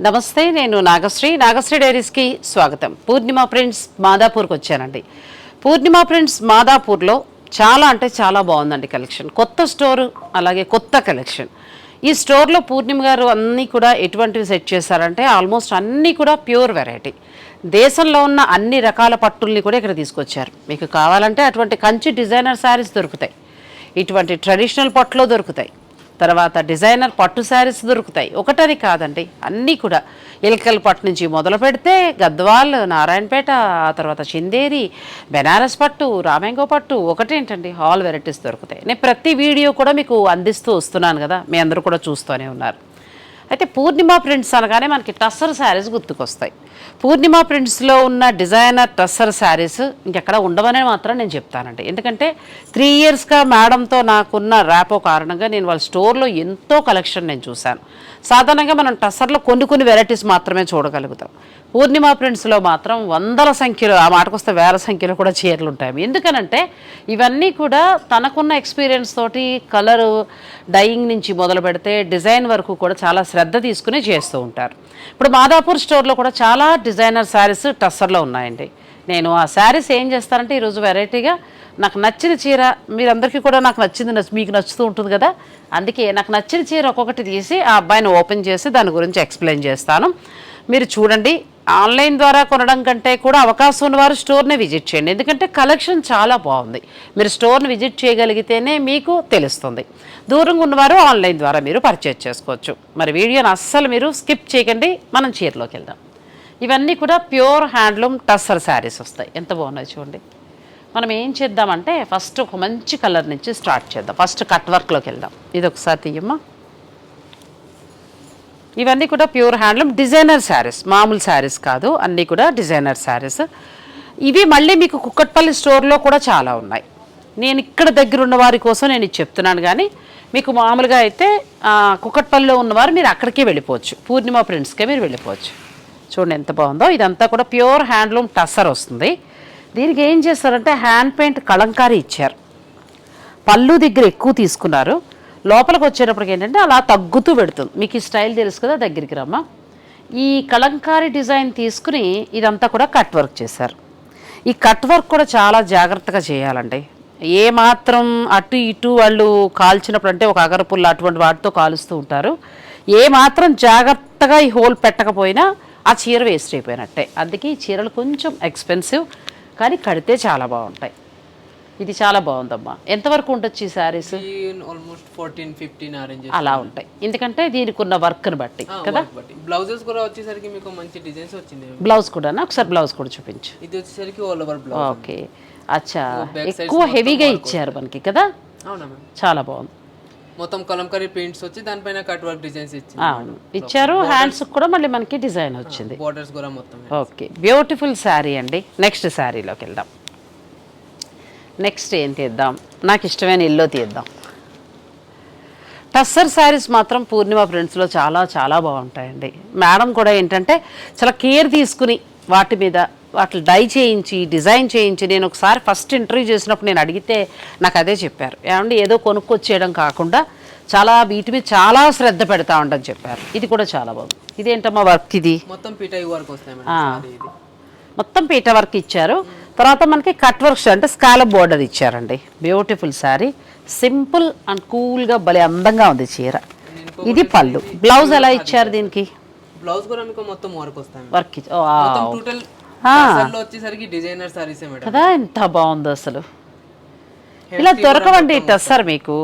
నమస్తే నేను నాగశ్రీ. నాగశ్రీ డైరీస్కి స్వాగతం. పూర్ణిమ ప్రింట్స్ మాదాపూర్కి వచ్చానండి. పూర్ణిమ ప్రింట్స్ మాదాపూర్లో చాలా అంటే చాలా బాగుందండి కలెక్షన్. కొత్త స్టోరు అలాగే కొత్త కలెక్షన్. ఈ స్టోర్లో పూర్ణిమ గారు అన్నీ కూడా ఎటువంటివి సెట్ చేశారంటే ఆల్మోస్ట్ అన్నీ కూడా ప్యూర్ వెరైటీ. దేశంలో ఉన్న అన్ని రకాల పట్టుల్ని కూడా ఇక్కడ తీసుకొచ్చారు. మీకు కావాలంటే అటువంటి కంచి డిజైనర్ శారీస్ దొరుకుతాయి. ఇటువంటి ట్రెడిషనల్ పట్టులో దొరుకుతాయి. తర్వాత డిజైనర్ పట్టు శారీస్ దొరుకుతాయి. ఒకటని కాదండి అన్నీ కూడా. ఇలకల్ పట్టు నుంచి మొదలు పెడితే గద్వాల్ నారాయణపేట ఆ తర్వాత చిందేరి బెనారస్ పట్టు రామెంగో పట్టు ఒకటేంటండి హాల్ వెరైటీస్ దొరుకుతాయి. నేను ప్రతి వీడియో కూడా మీకు అందిస్తూ వస్తున్నాను కదా మీ అందరూ కూడా చూస్తూనే ఉన్నారు. అయితే పూర్ణిమ ప్రింట్స్ అనగానే మనకి టస్సర్ శారీస్ గుర్తుకొస్తాయి. పూర్ణిమ ప్రింట్స్లో ఉన్న డిజైనర్ టస్సర్ శారీస్ ఇంకెక్కడ ఉండవని మాత్రం నేను చెప్తానండి. ఎందుకంటే త్రీ ఇయర్స్గా మేడంతో నాకున్న ర్యాపో కారణంగా నేను వాళ్ళ స్టోర్లో ఎంతో కలెక్షన్ నేను చూశాను. సాధారణంగా మనం టస్సర్లో కొన్ని కొన్ని వెరైటీస్ మాత్రమే చూడగలుగుతాం. పూర్ణిమ ప్రింట్స్లో మాత్రం వందల సంఖ్యలో ఆ మాటకొస్తే వేల సంఖ్యలో కూడా చీరలు ఉంటాయి. ఎందుకనంటే ఇవన్నీ కూడా తనకున్న ఎక్స్పీరియన్స్ తోటి కలరు డైయింగ్ నుంచి మొదలు పెడితే డిజైన్ వరకు కూడా చాలా శ్రద్ధ తీసుకుని చేస్తూ ఉంటారు. ఇప్పుడు మాదాపూర్ స్టోర్లో కూడా చాలా డిజైనర్ శారీస్ టస్సర్లో ఉన్నాయండి. నేను ఆ శారీస్ ఏం చేస్తానంటే ఈరోజు వెరైటీగా నాకు నచ్చిన చీర మీరందరికీ కూడా నాకు నచ్చింది మీకు నచ్చుతూ ఉంటుంది కదా? అందుకే నాకు నచ్చిన చీర ఒక్కొక్కటి తీసి ఆ అబ్బాయిని ఓపెన్ చేసి దాని గురించి ఎక్స్ప్లెయిన్ చేస్తాను. మీరు చూడండి ఆన్లైన్ ద్వారా కొనడం కంటే కూడా అవకాశం ఉన్నవారు స్టోర్ని విజిట్ చేయండి. ఎందుకంటే కలెక్షన్ చాలా బాగుంది. మీరు స్టోర్ని విజిట్ చేయగలిగితేనే మీకు తెలుస్తుంది. దూరంగా ఉన్నవారు ఆన్లైన్ ద్వారా మీరు పర్చేజ్ చేసుకోవచ్చు. మరి వీడియోని అస్సలు మీరు స్కిప్ చేయకండి. మనం చీరలోకి వెళ్దాం. ఇవన్నీ కూడా ప్యూర్ హ్యాండ్లూమ్ టస్సర్ శారీస్ వస్తాయి. ఎంత బాగున్నాయి చూడండి. మనం ఏం చేద్దామంటే ఫస్ట్ ఒక మంచి కలర్ నుంచి స్టార్ట్ చేద్దాం. ఫస్ట్ కట్ వర్క్లోకి వెళ్దాం. ఇది ఒకసారి తీయమ్మా. ఇవన్నీ కూడా ప్యూర్ హ్యాండ్లూమ్ డిజైనర్ శారీస్. మామూలు శారీస్ కాదు. అన్నీ కూడా డిజైనర్ శారీస్. ఇవి మళ్ళీ మీకు కుక్కట్పల్లి స్టోర్లో కూడా చాలా ఉన్నాయి. నేను ఇక్కడ దగ్గర ఉన్న వారి కోసం నేను చెప్తున్నాను కానీ మీకు మామూలుగా అయితే కుక్కట్పల్లిలో ఉన్నవారు మీరు అక్కడికే వెళ్ళిపోవచ్చు. పూర్ణిమ ప్రింట్స్కే మీరు వెళ్ళిపోవచ్చు. చూడండి ఎంత బాగుందో. ఇదంతా కూడా ప్యూర్ హ్యాండ్లూమ్ టస్సర్ వస్తుంది. దీనికి ఏం చేస్తారంటే హ్యాండ్ పెయింట్ కలంకారీ ఇచ్చారు. పళ్ళు దగ్గర ఎక్కువ తీసుకున్నారు. లోపలికి వచ్చేటప్పటికి ఏంటంటే అలా తగ్గుతూ పెడుతుంది. మీకు ఈ స్టైల్ తెలుసు కదా దగ్గరికి రమ్మ. ఈ కలంకారీ డిజైన్ తీసుకుని ఇదంతా కూడా కట్ వర్క్ చేశారు. ఈ కట్ వర్క్ కూడా చాలా జాగ్రత్తగా చేయాలండి. ఏ మాత్రం అటు ఇటు వాళ్ళు కాల్చినప్పుడు అంటే ఒక అగరపుల్ల అటువంటి వాటితో కాలుస్తూ ఉంటారు. ఏ మాత్రం జాగ్రత్తగా ఈ హోల్ పెట్టకపోయినా ఆ చీర వేస్ట్ అయిపోయినట్టే. అందుకే ఈ చీరలు కొంచెం ఎక్స్పెన్సివ్ కానీ కడితే చాలా బాగుంటాయి. ఇది చాలా బాగుందమ్మా. ఎంతవరకు ఉండొచ్చు ఈ శారీస్ ఆల్మోస్ట్ ఫోర్టీన్ ఫిఫ్టీన్ అలా ఉంటాయి. ఎందుకంటే దీనికి ఉన్న వర్క్ని బట్టి కదా? బ్లౌజెస్ కూడా వచ్చేసరికి మీకు మంచి డిజైన్స్ వచ్చింది. బ్లౌజ్ కూడా ఒకసారి బ్లౌజ్ కూడా చూపించు. ఇది వచ్చేసరికి ఆల్ ఓవర్ బ్లౌజ్ ఓకే అచ్చా. ఎక్కువ హెవీగా ఇచ్చారు మనకి కదా? చాలా బాగుంది. మొత్తం కలంకరీ ప్రింట్స్ వచ్చి దానిపైన కట్ వర్క్ డిజైన్స్ ఇచ్చింది. అవును. ఇచ్చారు. హ్యాండ్స్ కూడా మళ్ళీ మనకి డిజైన్ వచ్చింది. బోర్డర్స్ కూడా మొత్తం ఓకే బ్యూటిఫుల్ శారీ అండి. నెక్స్ట్ శారీలోకి వెళ్దాం. నెక్స్ట్ ఏం తీద్దాం? నాకు ఇష్టమైన ఇల్లు తీద్దాం. టస్సర్ శారీస్ మాత్రం పూర్ణిమ ప్రింట్స్లో చాలా చాలా బాగుంటాయండి. మేడం కూడా ఏంటంటే చాలా కేర్ తీసుకుని వాటి మీద వాటి డై చేయించి డిజైన్ చేయించి నేను ఒకసారి ఫస్ట్ ఇంటర్వ్యూ చేసినప్పుడు నేను అడిగితే నాకు అదే చెప్పారు. ఏమంటే ఏదో కొనుక్కొచ్చేయడం కాకుండా చాలా వీటి మీద చాలా శ్రద్ధ పెడతా ఉండని చెప్పారు. ఇది కూడా చాలా బాగుంది. ఇదేంటమ్మా వర్క్ ఇది? మొత్తం పిటై వర్క్ వస్తాయి మొత్తం పీట వర్క్ ఇచ్చారు. తర్వాత మనకి కట్ వర్క్స్ అంటే స్కాలప్ బోర్డర్ ఇచ్చారండి. బ్యూటిఫుల్ శారీ సింపుల్ అండ్ కూల్గా భలే అందంగా ఉంది చీర. ఇది పళ్ళు. బ్లౌజ్ ఎలా ఇచ్చారు దీనికి? బ్లౌజ్ కూడా మొత్తం వర్క్ వస్తాయి. వర్క్ టోటల్ వచ్చేసరికి డిజైనర్ సారీసే కదా ఎంత బాగుందో అసలు. ఇలా దొరకవండి టస్సర్ మీకు.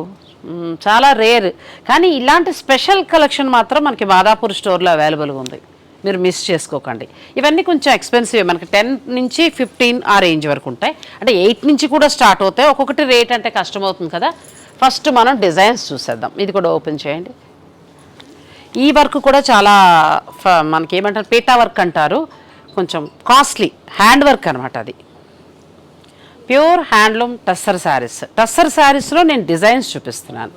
చాలా రేర్ కానీ ఇలాంటి స్పెషల్ కలెక్షన్ మాత్రం మనకి మాదాపూర్ స్టోర్లో అవైలబుల్గా ఉంది. మీరు మిస్ చేసుకోకండి. ఇవన్నీ కొంచెం ఎక్స్పెన్సివ్ మనకి టెన్ నుంచి ఫిఫ్టీన్ ఆ రేంజ్ వరకు ఉంటాయి. అంటే ఎయిట్ నుంచి కూడా స్టార్ట్ అవుతాయి. ఒక్కొక్కటి రేట్ అంటే కష్టమవుతుంది కదా. ఫస్ట్ మనం డిజైన్స్ చూసేద్దాం. ఇది కూడా ఓపెన్ చేయండి. ఈ వర్క్ కూడా చాలా మనకి ఏమంటారు పీటా వర్క్ అంటారు. కొంచెం కాస్ట్లీ హ్యాండ్ వర్క్ అనమాట అది. Pure handloom tussar sarees tussar శారీస్లో నేను డిజైన్స్ చూపిస్తున్నాను.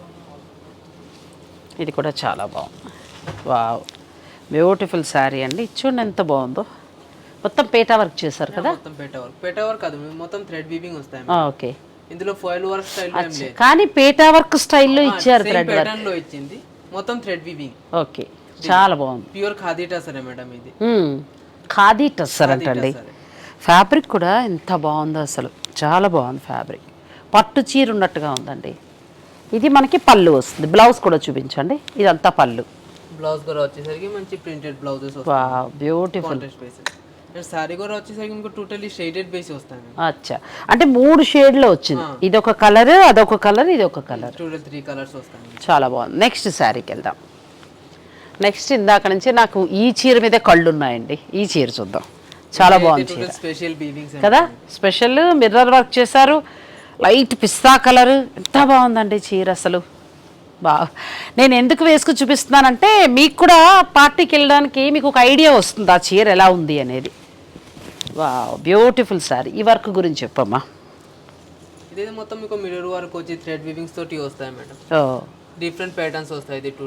ఇది కూడా చాలా బాగుంది. వావ్ బ్యూటిఫుల్ శారీ అండి. చూడండి ఎంత బాగుందో. మొత్తం పేటా వర్క్ చేశారు కదా? మొత్తం పేట వర్క్ పేట వర్క్ కాదు మొత్తం థ్రెడ్ వీవింగ్ వస్తాయి ఓకే. ఇందులో ఫాయిల్ వర్క్ స్టైల్ కానీ పేటా వర్క్ స్టైల్లో ఇచ్చారు థ్రెడ్ వర్క్లో ఇచ్చింది. మొత్తం థ్రెడ్ వీవింగ్ ఓకే. చాలా బాగుంది. ప్యూర్ ఖాదీ టసరే మేడం ఇది. మ్మ్. ఖాదీ టస్సర్ అంటండి. ఫ్యాబ్రిక్ కూడా ఎంత బాగుందో అసలు. చాలా బాగుంది ఫ్యాబ్రిక్. పట్టు చీర ఉన్నట్టుగా ఉందండి. ఇది మనకి పళ్ళు వస్తుంది. బ్లౌజ్ కూడా చూపించండి. ఇదంతా పళ్ళు. బ్లౌజ్ కూడా వచ్చేసరికి మంచి ప్రింటెడ్ బ్లౌజెస్ వస్తాయి. బ్యూటిఫుల్ సారీ కూడా వచ్చేసరికి మీకు టోటలీ షేడెడ్ బేస్ వస్తాయి అచ్చా. అంటే మూడు షేడ్లో వచ్చింది. ఇది ఒక కలర్ అదొక కలర్ ఇది ఒక కలర్ టోటల్ త్రీ కలర్స్ వస్తాయి. చాలా బాగుంది. నెక్స్ట్ శారీకి వెళ్దాం. నెక్స్ట్ ఇందాక నుంచి నాకు ఈ చీర మీద కళ్ళు ఉన్నాయండి ఈ చీర చూద్దాం. చాలా బాగుంది చీర. కదా? స్పెషల్ మిర్రర్ వర్క్ చేశారు. లైట్ పిస్తా కలర్ ఎంత బాగుందండి చీర అసలు. బా. నేను ఎందుకు వేసుకు చూపిస్తున్నానంటే మీకు కూడా పార్టీకి వెళ్ళడానికి మీకు ఒక ఐడియా వస్తుంది ఆ చీర ఎలా ఉంది అనేది. వా బ్యూటిఫుల్ సారీ ఈ వర్క్ గురించి చెప్పమ్మా. మొత్తం మీకు మిర్రర్ వర్క్ వచ్చి థ్రెడ్ వీవింగ్స్ తోటి వస్తాయి మేడం. ఓ. డిఫరెంట్ ప్యాటర్న్స్ వస్తాయి ఇది టూ.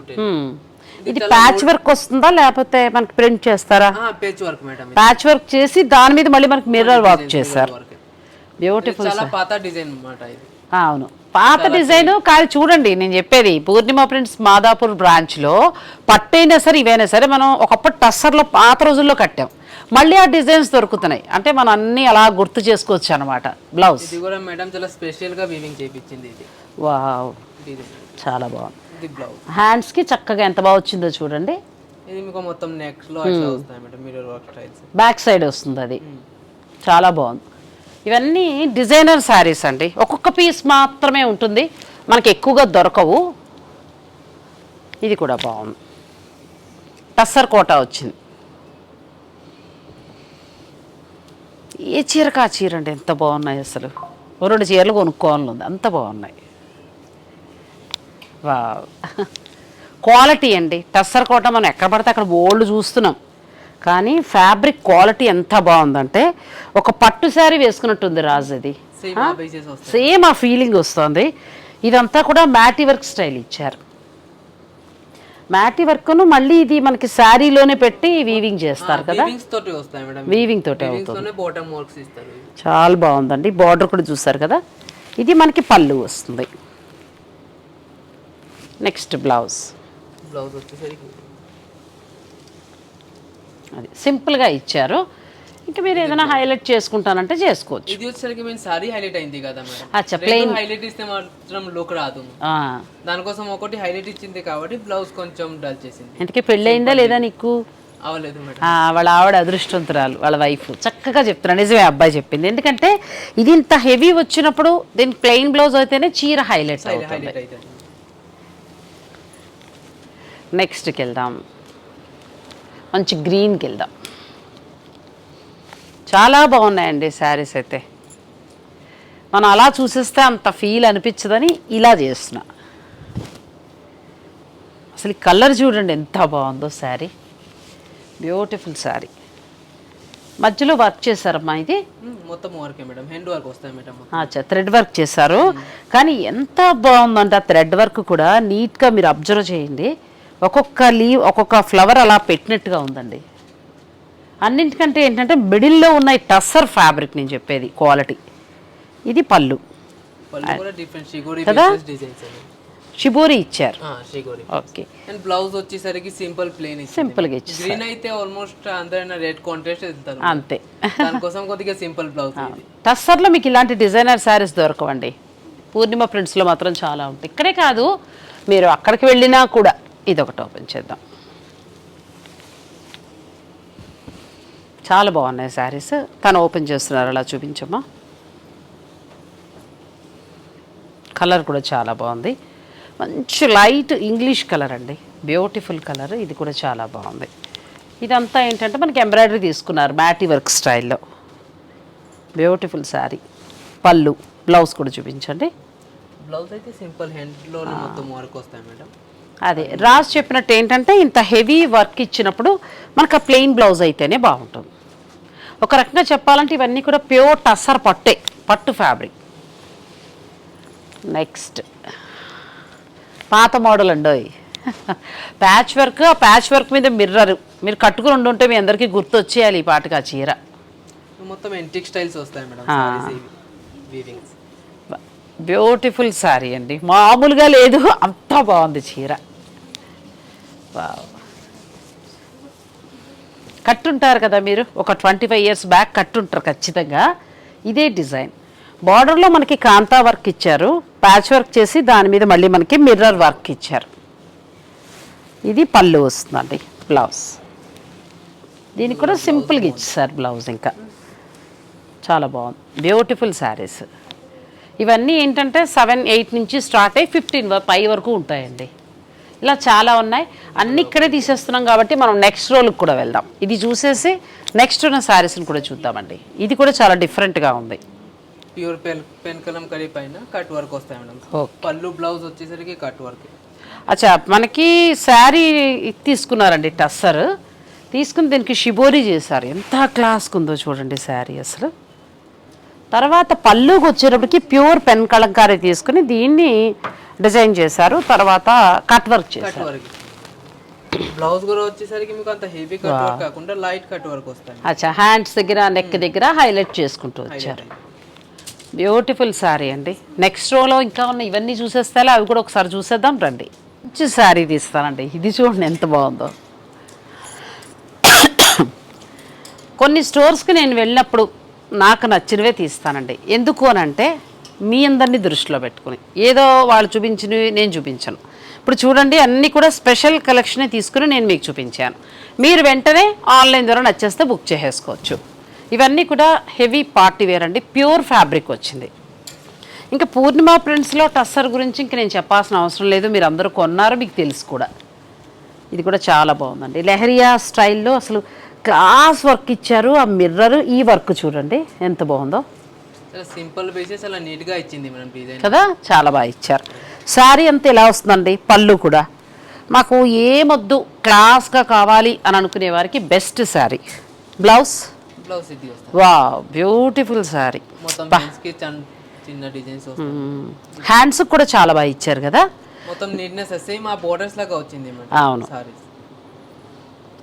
ఇది ప్యాచ్ వర్క్ వస్తుందా లేకపోతే మనకి ప్రింట్ చేస్తారా? Patch work madam. Patch work చేసి దాని మీద మళ్ళీ మనకి మిర్రర్ వర్క్ చేశారు. బ్యూటిఫుల్ చాలా పాత డిజైన్ అన్నమాట ఇది. అవును. పాత డిజైన్ కానీ చూడండి నేను చెప్పేది పూర్ణిమ ప్రింట్స్ మాదాపూర్ బ్రాంచ్లో పట్టైనా సరే ఇవైనా సరే మనం ఒకప్పుడు టస్సర్లో పాత రోజుల్లో కట్టాం. మళ్ళీ ఆ డిజైన్స్ దొరుకుతున్నాయి. అంటే మనం అన్నీ అలా గుర్తు చేసుకోవచ్చు అనమాట బ్లౌజ్ ఇది కూడా మేడం చాలా స్పెషల్గా వీవింగ్ చేపించింది ఇది. వావ్ చాలా బాగుంది. హ్యాండ్స్కి చక్కగా ఎంత బాగా వచ్చిందో చూడండి. ఇది మీకు మొత్తం నెక్స్ట్లో అట్లా వస్తాయి madam mirror work styles back side వస్తుంది అది. చాలా బాగుంది. ఇవన్నీ డిజైనర్ శారీస్ అండి. ఒక్కొక్క పీస్ మాత్రమే ఉంటుంది. మనకి ఎక్కువగా దొరకవు. ఇది కూడా బాగుంది. టస్సర్ కోట వచ్చింది. ఏ చీరకు చీర అండి? ఎంత బాగున్నాయి అసలు. రెండు చీరలు కొనుక్కోవాలని ఉంది. అంత బాగున్నాయి. క్వాలిటీ అండి. టస్సర్ కోట మనం ఎక్కడ పడితే అక్కడ ఓల్డ్ చూస్తున్నాం. కానీ ఫ్యాబ్రిక్ క్వాలిటీ ఎంత బాగుందంటే ఒక పట్టు శారీ వేసుకున్నట్టుంది రాజు అది. సేమ్ ఆ? ఫీలింగ్ వస్తుంది. ఇదంతా కూడా మ్యాటీ వర్క్ స్టైల్ ఇచ్చారు. మ్యాటీ వర్క్ను మళ్ళీ ఇది మనకి శారీలోనే పెట్టి వీవింగ్ చేస్తారు కదా? వీవింగ్ తోటి ఇవి. చాలా బాగుందండి. బార్డర్ కూడా చూసారు కదా? ఇది మనకి పళ్ళు వస్తుంది. Next blouse. బ్లౌజ్ వచ్చేసరికి. అది సింపుల్గా ఇచ్చారు. ఇంకా మీరు ఏదైనా హైలైట్ చేసుకుంటానంటే చేసుకోవచ్చు. ఇది వచ్చేసరికి మేము సారీ హైలైట్ అయింది కదా మేడం. అచ్చా ప్లెయిన్ హైలైట్ ఇస్తే మాత్రం లుక్ రాదు. దానికోసం ఒకటి హైలైట్ ఇచ్చింది కాబట్టి బ్లౌజ్ కొంచెం డల్ చేసింది. ఇంటికి పెళ్ళయిందా లేదా నీకు? అవలేదు మేడం. వాళ్ళ ఆవిడ అదృష్టవంతురాలు వాళ్ళ వైఫ్ చక్కగా చెప్తున్నారు. నిజమే అబ్బాయి చెప్పింది. ఎందుకంటే ఇది ఇంత హెవీ వచ్చినప్పుడు దీని ప్లెయిన్ బ్లౌజ్ అయితేనే చీర హైలైట్ అవుతుంది. నెక్స్ట్కి వెళ్దాం మంచి గ్రీన్కి వెళ్దాం చాలా బాగున్నాయండి శారీస్ అయితే. మనం అలా చూసేస్తే అంత ఫీల్ అనిపించదని ఇలా చేస్తున్నా. అసలు కలర్ చూడండి ఎంత బాగుందో శారీ. బ్యూటిఫుల్ శారీ. మధ్యలో వర్క్ చేశారమ్మా ఇది? మొత్తం వర్కే మేడం. హ్యాండ్ వర్క్ వస్తాయి మేడం అచ్చా థ్రెడ్ వర్క్ చేశారు. కానీ ఎంత బాగుందంటే ఆ థ్రెడ్ వర్క్ కూడా నీట్గా మీరు అబ్జర్వ్ చేయండి. ఒక్కొక్క లీవ్ ఒక్కొక్క ఫ్లవర్ అలా పెట్టినట్టుగా ఉందండి. అన్నింటికంటే ఏంటంటే మిడిల్లో ఉన్న ఈ టస్సర్ ఫ్యాబ్రిక్ నేను చెప్పేది క్వాలిటీ ఇది పళ్ళు. కదా? షిబోరి ఇచ్చారు. ఓకే. అండ్ బ్లౌజ్ వచ్చేసరికి సింపుల్ ప్లేన్ సింపుల్గా ఇచ్చారు గ్రీన్ అయితే ఆల్మోస్ట్ అందరైనా రెడ్ కాంట్రాస్ట్ ఇస్తారు అంతే. దానికోసం కొద్దిగా సింపుల్ బ్లౌజ్ ఇది. టస్సర్లో మీకు ఇలాంటి డిజైనర్ శారీస్ దొరకవండి. పూర్ణిమ ప్రింట్స్లో మాత్రం చాలా ఉంటాయి. ఇక్కడే కాదు మీరు అక్కడికి వెళ్ళినా కూడా ఇది ఒకటి ఓపెన్ చేద్దాం. చాలా బాగున్నాయి శారీస్. తను ఓపెన్ చేస్తున్నారు అలా చూపించమ్మా. కలర్ కూడా చాలా బాగుంది. మంచి లైట్ ఇంగ్లీష్ కలర్ అండి. బ్యూటిఫుల్ కలర్ ఇది కూడా చాలా బాగుంది. ఇదంతా ఏంటంటే మనకి ఎంబ్రాయిడరీ తీసుకున్నారు మ్యాటీ వర్క్ స్టైల్లో. Beautiful saree. పళ్ళు బ్లౌజ్ కూడా చూపించండి. బ్లౌజ్ అయితే సింపుల్ హ్యాండ్లో మొత్తం వర్క్ వస్తాయి మేడం. అదే రాజ్ చెప్పినట్టు ఏంటంటే ఇంత హెవీ వర్క్ ఇచ్చినప్పుడు మనకు ఆ ప్లెయిన్ బ్లౌజ్ అయితేనే బాగుంటుంది. ఒక రకంగా చెప్పాలంటే ఇవన్నీ కూడా ప్యూర్ టస్సర్ పట్టే పట్టు ఫ్యాబ్రిక్. నెక్స్ట్. పాత మోడల్ అండి ప్యాచ్ వర్క్ ఆ ప్యాచ్ వర్క్ మీద మిర్రర్. మీరు కట్టుకుని ఉండుంటే మీ అందరికీ గుర్తొచ్చేయాలి ఈ పాటకి ఆ చీర. మొత్తం ఎంటిక్ స్టైల్స్ వస్తాయి మేడం బ్యూటిఫుల్ శారీ అండి. మామూలుగా లేదు అంత బాగుంది చీర. కట్టుంటారు కదా మీరు ఒక ట్వంటీ ఫైవ్ ఇయర్స్ బ్యాక్ కట్టుంటారు ఖచ్చితంగా. ఇదే డిజైన్. బార్డర్లో మనకి కాంతా వర్క్ ఇచ్చారు ప్యాచ్ వర్క్ చేసి దాని మీద మళ్ళీ మనకి మిర్రర్ వర్క్ ఇచ్చారు. ఇది పళ్ళు వస్తుందండి బ్లౌజ్. దీనికి కూడా సింపుల్గా ఇచ్చారు బ్లౌజ్ ఇంకా. చాలా బాగుంది. బ్యూటిఫుల్ శారీస్ ఇవన్నీ ఏంటంటే సెవెన్ ఎయిట్ నుంచి స్టార్ట్ అయ్యి ఫిఫ్టీన్ పై వరకు ఉంటాయండి. ఇలా చాలా ఉన్నాయి. అన్ని ఇక్కడే తీసేస్తున్నాం కాబట్టి మనం నెక్స్ట్ రోల్కి కూడా వెళ్దాం. ఇది చూసేసి నెక్స్ట్ ఉన్న శారీస్ని కూడా చూద్దామండి. ఇది కూడా చాలా డిఫరెంట్గా ఉంది. ప్యూర్ పెన్ పెన్ కలం కరీ పైన కట్ వర్క్ వస్తాయి మేడం. పళ్ళు బ్లౌజ్ వచ్చేసరికి కట్ వర్క్. అచ్చా మనకి శారీ తీసుకున్నారండి టస్సర్. తీసుకుని దీనికి షిబోరి చేశారు. ఎంత క్లాస్కి ఉందో చూడండి శారీ అసలు. తర్వాత పళ్ళుకి వచ్చేటప్పటికి ప్యూర్ పెన్ కలంకారీ తీసుకుని దీన్ని డిజైన్ చేశారు. తర్వాత కట్ వర్క్ కట్ చేశారు. వర్క్. బ్లౌజ్ కూడా వచ్చేసరికి మీకు అంత హెవీ కట్ వర్క్ కాకుండా లైట్ కట్ వర్క్ వస్తాయి. అచ్చా హ్యాండ్స్ దగ్గర నెక్ దగ్గర హైలైట్ చేసుకుంటూ వచ్చారు. బ్యూటిఫుల్ శారీ అండి. నెక్స్ట్ రోలో ఇంకా ఉన్న ఇవన్నీ చూసేస్తే అవి కూడా ఒకసారి చూసేద్దాం రండి. మంచి శారీ తీస్తానండి. ఇది చూడండి ఎంత బాగుందో. కొన్ని స్టోర్స్కి నేను వెళ్ళినప్పుడు నాకు నచ్చినవే తీస్తానండి. ఎందుకు అని అంటే మీ అందరినీ దృష్టిలో పెట్టుకుని. ఏదో వాళ్ళు చూపించినవి నేను చూపించను. ఇప్పుడు చూడండి అన్నీ కూడా స్పెషల్ కలెక్షనే తీసుకుని నేను మీకు చూపించాను. మీరు వెంటనే ఆన్లైన్ ద్వారా నచ్చేస్తే బుక్ చేసేసుకోవచ్చు. ఇవన్నీ కూడా హెవీ పార్టీ వేర్ అండి ప్యూర్ ఫ్యాబ్రిక్ వచ్చింది. ఇంకా పూర్ణిమ ప్రింట్స్లో టస్సర్ గురించి ఇంక నేను చెప్పాల్సిన అవసరం లేదు మీరు అందరూ కొన్నారు మీకు తెలుసు కూడా. ఇది కూడా చాలా బాగుందండి. లెహరియా స్టైల్లో అసలు క్లాస్ వర్క్ ఇచ్చారు ఆ మిర్రర్ ఈ వర్క్ చూడండి ఎంత బాగుందో. చాలా సింపుల్ బేసెస్ అలా నీట్గా ఇచ్చింది మేడం డిజైన్. కదా? చాలా బాగా ఇచ్చారు. శారీ అంతా ఎలా వస్తుందండి? పళ్ళు కూడా. మాకు ఏమొద్దు క్లాస్గా కావాలి అని అనుకునే వారికి బెస్ట్ శారీ బ్లౌజ్? బ్లౌజ్ ఇది వస్తుంది. వా బ్యూటిఫుల్ శారీ మొత్తం చిన్న డిజైన్స్ హ్యాండ్స్ కూడా చాలా బాగా ఇచ్చారు కదా? మొత్తం నీట్నెస్ సేమ్ ఆ బోర్డర్స్ లాగా వచ్చింది మేడం అవును. సారీస్.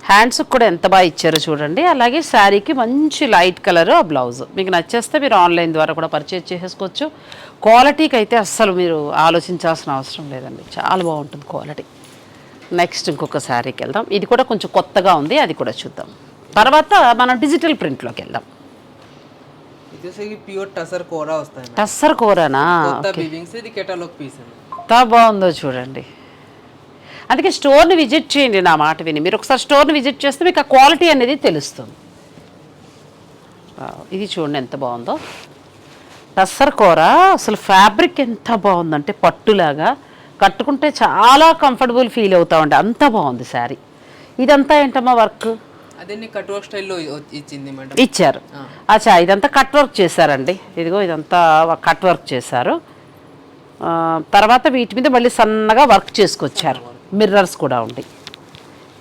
హ్యాండ్స్ కూడా ఎంత బాగా ఇచ్చారో చూడండి. అలాగే శారీకి మంచి లైట్ కలర్ ఆ బ్లౌజ్ మీకు నచ్చేస్తే మీరు ఆన్లైన్ ద్వారా కూడా పర్చేజ్ చేసేసుకోవచ్చు. క్వాలిటీకి అయితే అస్సలు మీరు ఆలోచించాల్సిన అవసరం లేదండి. చాలా బాగుంటుంది క్వాలిటీ నెక్స్ట్ ఇంకొక శారీకి వెళ్దాం. ఇది కూడా కొంచెం కొత్తగా ఉంది. అది కూడా చూద్దాం. తర్వాత మనం డిజిటల్ ప్రింట్లోకి వెళ్దాం. ప్యూర్ టసర్ కోరా వస్తాయి టస్సర్ కూరనా? బాగుందో చూడండి. అందుకే స్టోర్ని విజిట్ చేయండి నా మాట విని. మీరు ఒకసారి స్టోర్ని విజిట్ చేస్తే మీకు ఆ క్వాలిటీ అనేది తెలుస్తుంది. ఇది చూడండి ఎంత బాగుందో. టస్సర్ కూర అసలు ఫ్యాబ్రిక్ ఎంత బాగుందంటే పట్టులాగా. కట్టుకుంటే చాలా కంఫర్టబుల్ ఫీల్ అవుతామండి. అంత బాగుంది శారీ. ఇదంతా ఏంటమ్మా వర్క్? స్టైల్లో ఇచ్చారు. అచ్చా ఇదంతా కట్ వర్క్ చేశారండి. ఇదిగో ఇదంతా కట్ వర్క్ చేశారు. తర్వాత వీటి మీద మళ్ళీ సన్నగా వర్క్ చేసుకొచ్చారు. మిర్రర్స్ కూడా ఉంది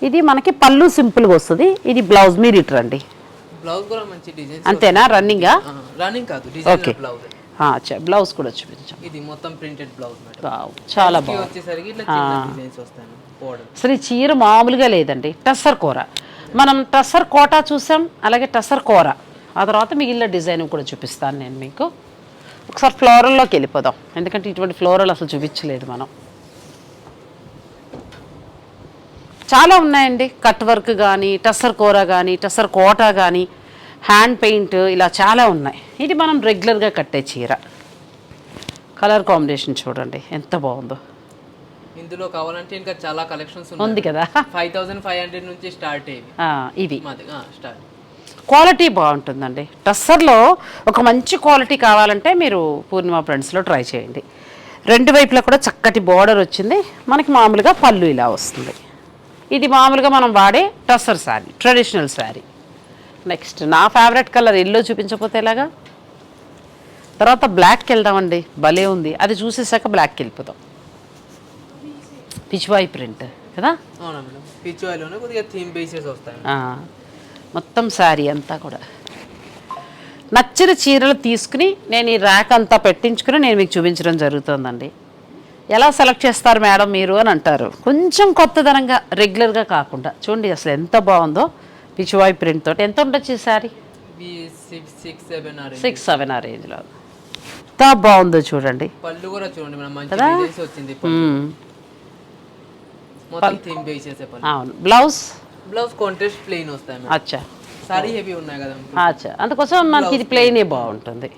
ఇది మనకి పళ్ళు సింపుల్గా వస్తుంది. ఇది బ్లౌజ్ మీరు ఇటు రండి బ్లౌజ్ కూడా మంచి డిజైన్స్ అంతేనా? రన్నింగా రన్నింగ్ కాదు Okay. బ్లౌజ్. అచ్చా బ్లౌజ్ కూడా చూపించాం. ఇది మొత్తం ప్రింటెడ్ బ్లౌజ్ చాలా బాగుంది. వచ్చేసరికి ఇట్లా చిన్న డిజైన్స్ వస్తాయి బోర్డర్ అసలు ఈ చీర మామూలుగా లేదండి. టస్సర్ కూర. మనం టస్సర్ కోటా చూసాం అలాగే టస్సర్ కూర. ఆ తర్వాత మిగిలిన డిజైన్ కూడా చూపిస్తాను నేను మీకు. ఒకసారి ఫ్లోరల్లోకి వెళ్ళిపోదాం. ఎందుకంటే ఇటువంటి ఫ్లోరల్ అసలు చూపించలేదు మనం. చాలా ఉన్నాయండి. కట్ వర్క్ కానీ టస్సర్ కూర కానీ టస్సర్ కోట కానీ హ్యాండ్ పెయింట్ ఇలా చాలా ఉన్నాయి. ఇది మనం రెగ్యులర్గా కట్టే చీర. కలర్ కాంబినేషన్ చూడండి. ఎంత బాగుందో. ఇందులో కావాలంటే ఇంకా చాలా కలెక్షన్స్ ఉంది కదా. ఫైవ్ థౌసండ్ ఫైవ్ హండ్రెడ్ నుంచి స్టార్ట్ మాది స్టార్ట్ క్వాలిటీ బాగుంటుందండి. టస్సర్లో ఒక మంచి క్వాలిటీ కావాలంటే మీరు పూర్ణిమ ఫ్రెండ్స్లో ట్రై చేయండి. రెండు వైపులా కూడా చక్కటి బార్డర్ వచ్చింది. మనకి మామూలుగా పళ్ళు ఇలా వస్తుంది. ఇది మామూలుగా మనం వాడే tussar saree traditional saree. Next నా ఫేవరెట్ కలర్ ఎల్లో చూపించకపోతే ఎలాగా? తర్వాత బ్లాక్కి వెళ్దామండి భలే ఉంది. అది చూసేసాక బ్లాక్కి వెళ్ళిపోతాం పిచ్వాయి ప్రింట్ కదా? మొత్తం శారీ అంతా కూడా. నచ్చిన చీరలు తీసుకుని నేను ఈ ర్యాక్ అంతా పెట్టించుకుని నేను మీకు చూపించడం జరుగుతుందండి. ఎలా సెలెక్ట్ చేస్తారు మేడం మీరు అని అంటారు. కొంచెం కొత్తదనంగా రెగ్యులర్గా కాకుండా. చూడండి అసలు ఎంత బాగుందో పిచ్చివాయి ప్రింట్ తోటి. ఎంత ఉండొచ్చు ఈ శారీ ఇవి సిక్స్ సెవెన్ ఆ రేంజ్లో ఎంత బాగుందో చూడండి. పళ్ళు కూడా వచ్చింది. మొత్తం థీమ్ అవును. బ్లౌజ్ బ్లౌజ్ కాంట్రాస్ట్ ప్లెయిన్ వస్తాయి అచ్చా. సారీ హెవీ ఉన్నాయి కదా అచ్చా. అందుకోసం మనకి ఇది ప్లెయినే బాగుంటుంది.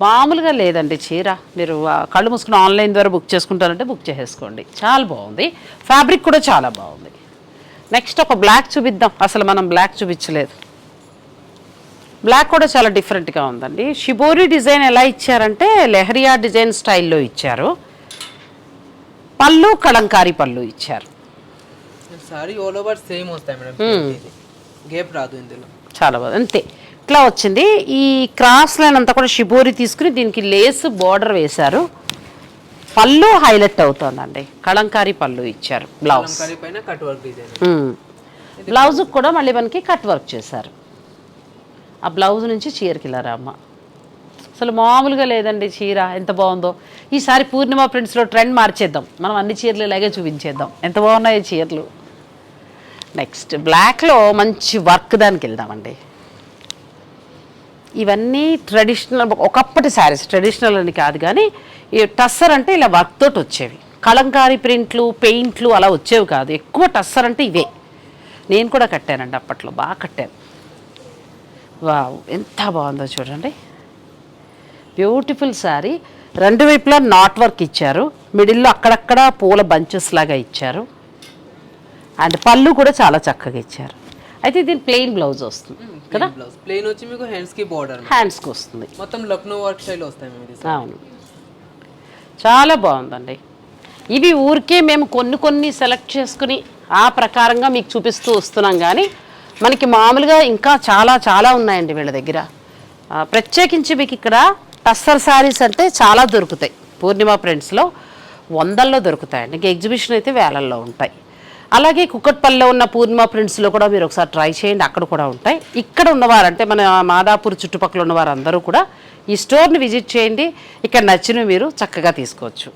మామూలుగా లేదండి చీర. మీరు కళ్ళు మూసుకుని ఆన్లైన్ ద్వారా బుక్ చేసుకుంటారంటే బుక్ చేసేసుకోండి. చాలా బాగుంది. ఫ్యాబ్రిక్ కూడా చాలా బాగుంది. నెక్స్ట్ ఒక బ్లాక్ చూపిద్దాం. అసలు మనం బ్లాక్ చూపించలేదు. బ్లాక్ కూడా చాలా డిఫరెంట్గా ఉందండి. షిబోరి డిజైన్ ఎలా ఇచ్చారంటే లెహరియా డిజైన్ స్టైల్లో ఇచ్చారు. పళ్ళు కలంకారీ పళ్ళు ఇచ్చారు. సారీ ఆల్ ఓవర్ సేమ్ వస్తాయి మేడం. గేప్ రాదు ఇందులో. చాలా బాగుంది. అంతే. ఇట్లా వచ్చింది. ఈ క్రాస్ లైన్ అంతా కూడా షిబోరి తీసుకుని దీనికి లేస్ బార్డర్ వేశారు. పళ్ళు హైలైట్ అవుతుందండి. కలంకారీ పళ్ళు ఇచ్చారు. బ్లౌజ్. బ్లౌజ్ కూడా మళ్ళీ మనకి కట్ వర్క్ చేశారు. ఆ బ్లౌజ్ నుంచి చీరకి ఇలా రామ్మ. అసలు మామూలుగా లేదండి చీర. ఎంత బాగుందో. ఈసారి పూర్ణిమ ప్రింట్స్లో ట్రెండ్ మార్చేద్దాం. మనం అన్ని చీరలు ఇలాగే చూపించేద్దాం. ఎంత బాగున్నాయి చీరలు. నెక్స్ట్ బ్లాక్లో మంచి వర్క్ దానికి వెళ్దామండి. ఇవన్నీ ట్రెడిషనల్ ఒకప్పటి శారీస్ ట్రెడిషనల్ అని కాదు కానీ ఈ టస్సర్ అంటే ఇలా వర్క్ తోటి వచ్చేవి. కలంకారీ ప్రింట్లు పెయింట్లు అలా వచ్చేవి కాదు. ఎక్కువ టస్సర్ అంటే ఇవే. నేను కూడా కట్టానండి అప్పట్లో బాగా కట్టాను. వావ్ ఎంత బాగుందో చూడండి. బ్యూటిఫుల్ శారీ రెండు వైపులా నాట్ వర్క్ ఇచ్చారు. మిడిల్లో అక్కడక్కడ పూల బంచెస్ లాగా ఇచ్చారు. అండ్ పళ్ళు కూడా చాలా చక్కగా ఇచ్చారు. అయితే దీని ప్లెయిన్ బ్లౌజ్ వస్తుంది కదా? బ్లౌజ్ ప్లెయిన్ వచ్చి మీకు హ్యాండ్స్కి బార్డర్ హ్యాండ్స్కి వస్తుంది. మొత్తం లక్నో వర్క్ స్టైల్ వస్తాయి అవును. చాలా బాగుందండి. ఇవి ఊరికే మేము కొన్ని కొన్ని సెలెక్ట్ చేసుకుని ఆ ప్రకారంగా మీకు చూపిస్తూ వస్తున్నాం కానీ మనకి మామూలుగా ఇంకా చాలా చాలా ఉన్నాయండి వీళ్ళ దగ్గర. ప్రత్యేకించి మీకు ఇక్కడ టస్సర్ శారీస్ అంటే చాలా దొరుకుతాయి. పూర్ణిమ ప్రింట్స్లో వందల్లో దొరుకుతాయండి. ఇంకా ఎగ్జిబిషన్ అయితే వేలల్లో ఉంటాయి. అలాగే కుక్కట్పల్లిలో ఉన్న పూర్ణిమ ప్రింట్స్లో కూడా మీరు ఒకసారి ట్రై చేయండి. అక్కడ కూడా ఉంటాయి. ఇక్కడ ఉన్నవారంటే మన మాదాపూర్ చుట్టుపక్కల ఉన్న వారందరూ కూడా ఈ స్టోర్ని విజిట్ చేయండి. ఇక్కడ నచ్చినవి మీరు చక్కగా తీసుకోవచ్చు.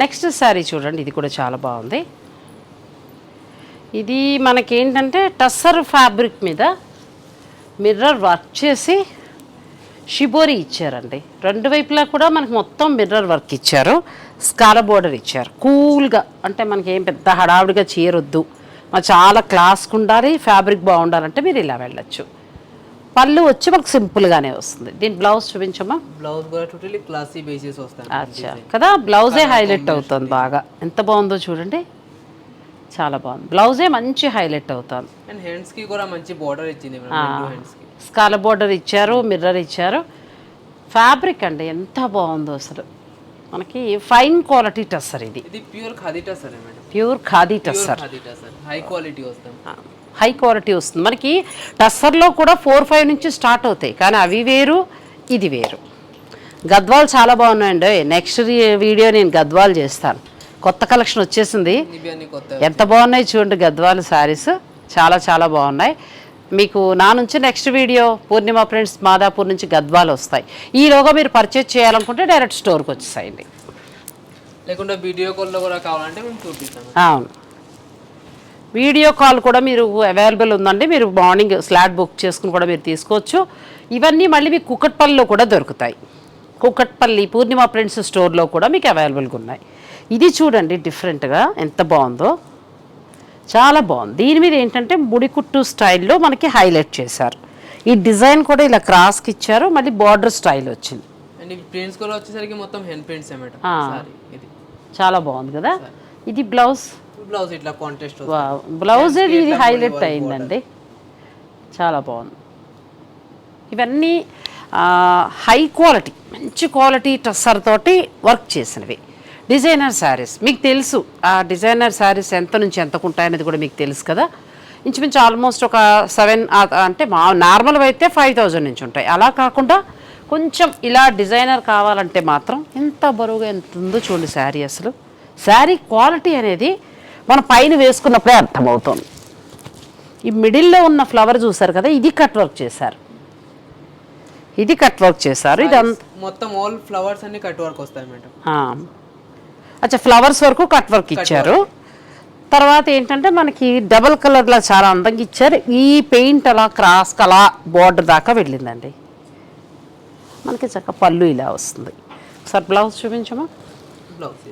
నెక్స్ట్ శారీ చూడండి. ఇది కూడా చాలా బాగుంది. ఇది మనకేంటంటే టస్సర్ ఫ్యాబ్రిక్ మీద మిర్రర్ వర్క్ చేసి షిబోరి ఇచ్చారండి. రెండు వైపులా కూడా మనకు మొత్తం మిర్రర్ వర్క్ ఇచ్చారు. స్కాల బోర్డర్ ఇచ్చారు. కూల్గా అంటే మనకి ఏం పెద్ద హడావుడిగా చీరొద్దు చాలా క్లాస్గా ఉండాలి ఫ్యాబ్రిక్ బాగుండాలంటే మీరు ఇలా వెళ్ళొచ్చు. పళ్ళు వచ్చి మనకు సింపుల్గానే వస్తుంది. దీని బ్లౌజ్ చూపించమ్మా. బ్లౌజ్ కూడా టోటలీ క్లాసీ బేసిస్ వస్తాయి అచ్చా. కదా బ్లౌజే హైలైట్ అవుతుంది బాగా. ఎంత బాగుందో చూడండి. చాలా బాగుంది. బ్లౌజే మంచి హైలైట్ అవుతుంది. అండ్ హ్యాండ్స్కి కూడా మంచి బార్డర్ ఇచ్చింది స్కాల బోర్డర్ ఇచ్చారు మిర్రర్ ఇచ్చారు. ఫ్యాబ్రిక్ అండి ఎంత బాగుందో అసలు. మనకి ఫైన్ క్వాలిటీ టస్సర్ ఇది. ఇది pure khadi madam. Pure khadi tussar khadi high quality వస్తాం హై క్వాలిటీ వస్తుంది. మనకి టస్సర్లో కూడా ఫోర్ ఫైవ్ నుంచి స్టార్ట్ అవుతాయి. కానీ అవి వేరు ఇది వేరు. గద్వాలు చాలా బాగున్నాయండి. నెక్స్ట్ వీడియో నేను గద్వాలు చేస్తాను. కొత్త కలెక్షన్ వచ్చేసింది. ఎంత బాగున్నాయి చూడండి గద్వాలు శారీస్ చాలా చాలా బాగున్నాయి. మీకు నా నుంచి next video Purnima friends Madhapur నుంచి గద్వాలు వస్తాయి. ఈలోగా మీరు పర్చేజ్ చేయాలనుకుంటే డైరెక్ట్ స్టోర్కి వచ్చేసాయండి. లేకుంటే వీడియో కాల్లో కూడా కావాలంటే మేము చూపిస్తాం. అవును. వీడియో కాల్ కూడా మీరు అవైలబుల్ ఉందండి. మీరు మార్నింగ్ స్లాట్ బుక్ చేసుకుని కూడా మీరు తీసుకోవచ్చు. ఇవన్నీ మళ్ళీ మీకు కుక్కట్పల్లిలో కూడా దొరుకుతాయి. కుక్కట్పల్లి పూర్ణిమ ఫ్రెండ్స్ స్టోర్లో కూడా మీకు అవైలబుల్గా ఉన్నాయి. ఇది చూడండి డిఫరెంట్గా ఎంత బాగుందో. చాలా బాగుంది. దీని మీద ఏంటంటే ముడికుట్టు స్టైల్లో మనకి హైలైట్ చేశారు. ఈ డిజైన్ కూడా ఇలా క్రాస్కి ఇచ్చారు మళ్ళీ బార్డర్ స్టైల్ వచ్చింది. ప్రింట్స్ కూడా వచ్చేసరికి మొత్తం హ్యాండ్ ప్రింట్స్ ఇది. చాలా బాగుంది కదా. ఇది బ్లౌజ్? బ్లౌజ్ ఇట్లా కాంటెస్ట్. బ్లౌజ్ ఇది హైలైట్ అయిందండి. చాలా బాగుంది. ఇవన్నీ హై క్వాలిటీ మంచి క్వాలిటీ టస్సర్ తోటి వర్క్ చేసినవి. Designer sarees. మీకు తెలుసు ఆ డిజైనర్ శారీస్ ఎంత నుంచి ఎంతకు ఉంటాయనేది కూడా మీకు తెలుసు కదా. ఇంచుమించు ఆల్మోస్ట్ ఒక సెవెన్ అంటే మా నార్మల్ అయితే ఫైవ్ థౌజండ్ నుంచి ఉంటాయి. అలా కాకుండా కొంచెం ఇలా డిజైనర్ కావాలంటే మాత్రం ఎంత బరువుగా ఎంత ఉందో చూడండి శారీ అసలు. శారీ క్వాలిటీ అనేది మన పైన వేసుకున్నప్పుడే అర్థమవుతుంది. ఈ మిడిల్లో ఉన్న ఫ్లవర్ చూసారు కదా ఇది కట్ వర్క్ చేశారు. ఇది కట్ వర్క్ చేశారు. ఇది అంత మొత్తం ఆల్ ఫ్లవర్స్ అన్ని కట్ వర్క్ వస్తాయి మేడం. అచ్చా ఫ్లవర్స్ వరకు కట్ వర్క్ ఇచ్చారు. తర్వాత ఏంటంటే మనకి డబల్ కలర్లో చాలా అందంగా ఇచ్చారు. ఈ పెయింట్ అలా క్రాస్ అలా బార్డర్ దాకా వెళ్ళిందండి. మనకి చక్క పళ్ళు ఇలా వస్తుంది. సార్ బ్లౌజ్ చూపించమా? బ్లౌజ్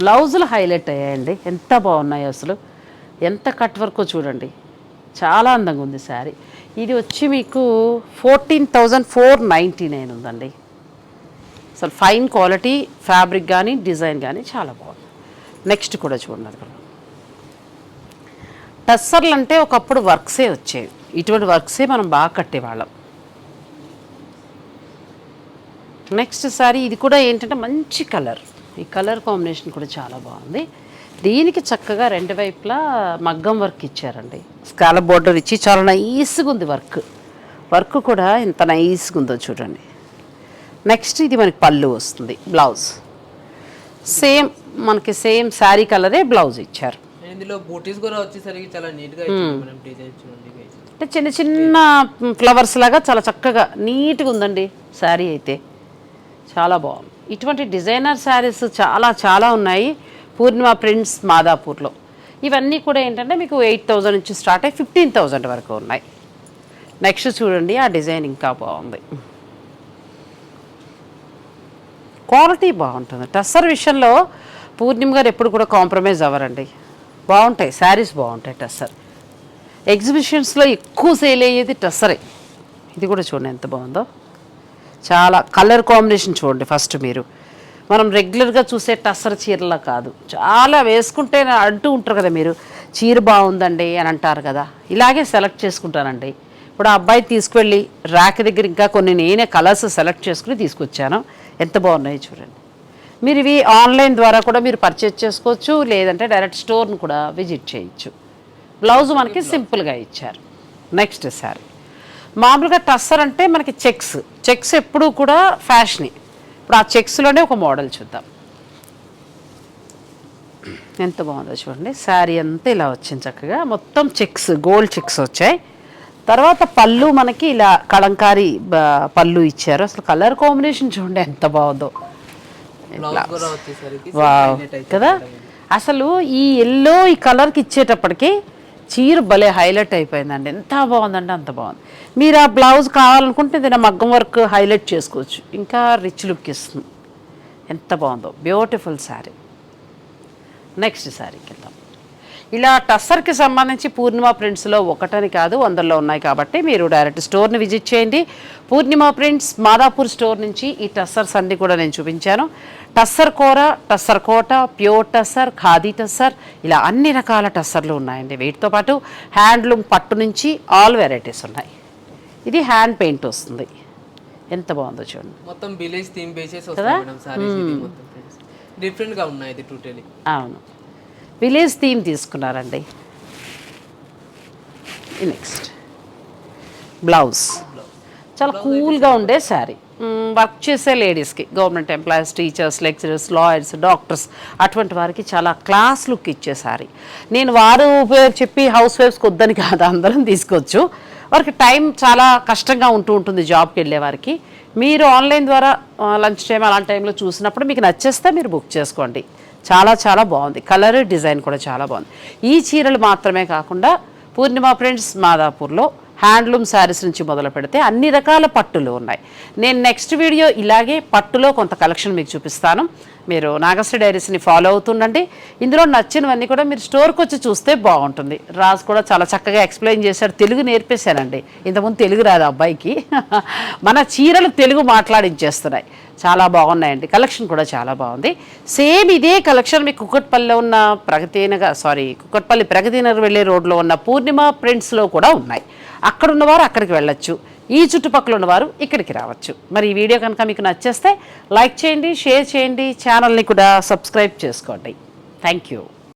బ్లౌజులు హైలైట్ అయ్యాయండి. ఎంత బాగున్నాయి అసలు. ఎంత కట్ వర్క్ చూడండి. చాలా అందంగా ఉంది శారీ. ఇది వచ్చి మీకు fourteen thousand four ninety nine ఉందండి. అసలు ఫైన్ క్వాలిటీ ఫ్యాబ్రిక్ కానీ డిజైన్ కానీ చాలా బాగుంది. నెక్స్ట్ కూడా చూడండి అది టస్సర్లు అంటే ఒకప్పుడు వర్క్సే వచ్చేవి. ఇటువంటి వర్క్సే మనం బాగా కట్టేవాళ్ళం. నెక్స్ట్ సారీ ఇది కూడా ఏంటంటే మంచి కలర్. ఈ కలర్ కాంబినేషన్ కూడా చాలా బాగుంది. దీనికి చక్కగా రెండు వైపులా మగ్గం వర్క్ ఇచ్చారండి. స్కాల బోర్డర్ ఇచ్చి చాలా నైస్గా ఉంది వర్క్. వర్క్ కూడా ఎంత నైస్గా ఉందో చూడండి. నెక్స్ట్ ఇది మనకి పళ్ళు వస్తుంది బ్లౌజ్. సేమ్ మనకి సేమ్ శారీ కలరే బ్లౌజ్ ఇచ్చారు. And ఇందులో బూటీస్ కూడా వచ్చేసరికి చాలా నీట్గా ఇచ్చింది మనం డిజైన్ చూడండి guys. అంటే చిన్న చిన్న ఫ్లవర్స్ లాగా చాలా చక్కగా నీట్గా ఉందండి శారీ అయితే. చాలా బాగుంది. ఇటువంటి డిజైనర్ శారీస్ చాలా చాలా ఉన్నాయి. పూర్ణిమ ప్రింట్స్ మాదాపూర్లో. ఇవన్నీ కూడా ఏంటంటే మీకు ఎయిట్ థౌజండ్ నుంచి స్టార్ట్ అయ్యి ఫిఫ్టీన్ థౌజండ్ వరకు ఉన్నాయి. నెక్స్ట్ చూడండి ఆ డిజైన్ ఇంకా బాగుంది. క్వాలిటీ బాగుంటుంది. టస్సర్ విషయంలో పూర్ణిమ గారు ఎప్పుడు కూడా కాంప్రమైజ్ అవ్వరండి. బాగుంటాయి శారీస్ బాగుంటాయి టస్సర్. ఎగ్జిబిషన్స్లో ఎక్కువ సేల్ అయ్యేది టస్సరే. ఇది కూడా చూడండి ఎంత బాగుందో. చాలా కలర్ కాంబినేషన్ చూడండి ఫస్ట్ మీరు. మనం రెగ్యులర్గా చూసే టస్సర్ చీరలా కాదు. చాలా వేసుకుంటే అంటూ ఉంటారు కదా మీరు. చీర బాగుందండి అని అంటారు కదా. ఇలాగే సెలెక్ట్ చేసుకుంటానండి. ఇప్పుడు ఆ అబ్బాయి తీసుకువెళ్ళి ర్యాక్ దగ్గర ఇంకా కొన్ని నేనే కలర్స్ సెలెక్ట్ చేసుకుని తీసుకొచ్చాను. ఎంత బాగున్నాయి చూడండి. మీరు ఇవి ఆన్లైన్ ద్వారా కూడా మీరు పర్చేజ్ చేసుకోవచ్చు లేదంటే డైరెక్ట్ స్టోర్ని కూడా విజిట్ చేయొచ్చు. బ్లౌజ్ మనకి సింపుల్గా ఇచ్చారు. Next saree. మామూలుగా టస్సర్ అంటే మనకి చెక్స్. చెక్స్ ఎప్పుడూ కూడా ఫ్యాషనే. ఇప్పుడు ఆ చెక్స్లోనే ఒక మోడల్ చూద్దాం. ఎంత బాగుందో చూడండి. శారీ అంతా ఇలా వచ్చింది చక్కగా. మొత్తం చెక్స్ గోల్డ్ చెక్స్ వచ్చాయి. తర్వాత పళ్ళు మనకి ఇలా కలంకారీ బ- పళ్ళు ఇచ్చారు. అసలు కలర్ కాంబినేషన్ చూడండి ఎంత బాగుందో. కదా? అసలు ఈ ఎల్లో ఈ కలర్కి ఇచ్చేటప్పటికి చీర భలే హైలైట్ అయిపోయిందండి. ఎంత బాగుందంటే అంత బాగుంది. మీరు ఆ బ్లౌజ్ కావాలనుకుంటే ఏదైనా మగ్గం వర్క్ హైలైట్ చేసుకోవచ్చు. ఇంకా రిచ్ లుక్ ఇస్తుంది. ఎంత బాగుందో. బ్యూటిఫుల్ శారీ నెక్స్ట్ శారీకి వెళ్దాం. ఇలా టస్సర్కి సంబంధించి పూర్ణిమ ప్రింట్స్లో ఒకటని కాదు వందల్లో ఉన్నాయి కాబట్టి మీరు డైరెక్ట్ స్టోర్ని విజిట్ చేయండి. పూర్ణిమ ప్రింట్స్ మాదాపూర్ స్టోర్ నుంచి ఈ టస్సర్స్ అన్ని కూడా నేను చూపించాను. టస్సర్ కూర టస్సర్ కోట ప్యూర్ టస్సర్ ఖాదీ టస్సర్ ఇలా అన్ని రకాల టస్సర్లు ఉన్నాయండి. వీటితో పాటు హ్యాండ్లూమ్ పట్టు నుంచి ఆల్ వెరైటీస్ ఉన్నాయి. ఇది హ్యాండ్ పెయింట్ వస్తుంది. ఎంత బాగుందో చూడండి. మొత్తం విలేజ్ థీమ్ బేసెస్ వస్తాయి మేడం సారీస్. ఇది మొత్తం డిఫరెంట్గా ఉన్నాయి ఇది టోటలీ. అవును. విలేజ్ థీమ్ తీసుకున్నారండి. నెక్స్ట్ బ్లౌజ్ చాలా కూల్గా ఉండే శారీ వర్క్ చేసే లేడీస్కి government employees teachers lecturers lawyers doctors అటువంటి వారికి చాలా క్లాస్ లుక్ ఇచ్చే శారీ నేను వారు ఉపయోగ చెప్పి హౌస్ వైఫ్స్కి వద్దని కాదు అందరం తీసుకోవచ్చు. వారికి టైం చాలా కష్టంగా ఉంటూ ఉంటుంది జాబ్కి వెళ్ళే వారికి. మీరు ఆన్లైన్ ద్వారా లంచ్ టైం అలాంటి టైంలో చూసినప్పుడు మీకు నచ్చేస్తే మీరు బుక్ చేసుకోండి. చాలా చాలా బాగుంది. కలర్ డిజైన్ కూడా చాలా బాగుంది. ఈ చీరలు మాత్రమే కాకుండా పూర్ణిమ ప్రింట్స్ మాదాపూర్లో హ్యాండ్లూమ్ శారీస్ నుంచి మొదలు పెడితే అన్ని రకాల పట్టులు ఉన్నాయి. నేను నెక్స్ట్ వీడియో ఇలాగే పట్టులో కొంత కలెక్షన్ మీకు చూపిస్తాను. మీరు నాగశ్రీ డైరీస్ని ఫాలో అవుతుండండి. ఇందులో నచ్చినవన్నీ కూడా మీరు స్టోర్కి వచ్చి చూస్తే బాగుంటుంది. రాజు కూడా చాలా చక్కగా ఎక్స్ప్లెయిన్ చేశారు తెలుగు నేర్పేశానండి. ఇంతకుముందు తెలుగు రాదు అబ్బాయికి. మన చీరలు తెలుగు మాట్లాడించేస్తున్నాయి. చాలా బాగున్నాయండి. కలెక్షన్ కూడా చాలా బాగుంది. సేమ్ ఇదే కలెక్షన్ మీకు కుక్కట్పల్లిలో ఉన్న ప్రగతినగర్ సారీ కుక్కట్పల్లి ప్రగతినగర్ వెళ్ళే రోడ్లో ఉన్న పూర్ణిమ ప్రింట్స్లో కూడా ఉన్నాయి. అక్కడ ఉన్నవారు అక్కడికి వెళ్ళొచ్చు. ఈ చుట్టుపక్కల ఉన్నవారు ఇక్కడికి రావచ్చు. మరి ఈ వీడియో కనుక మీకు నచ్చేస్తే లైక్ చేయండి షేర్ చేయండి ఛానల్ని కూడా సబ్స్క్రైబ్ చేసుకోండి. Thank you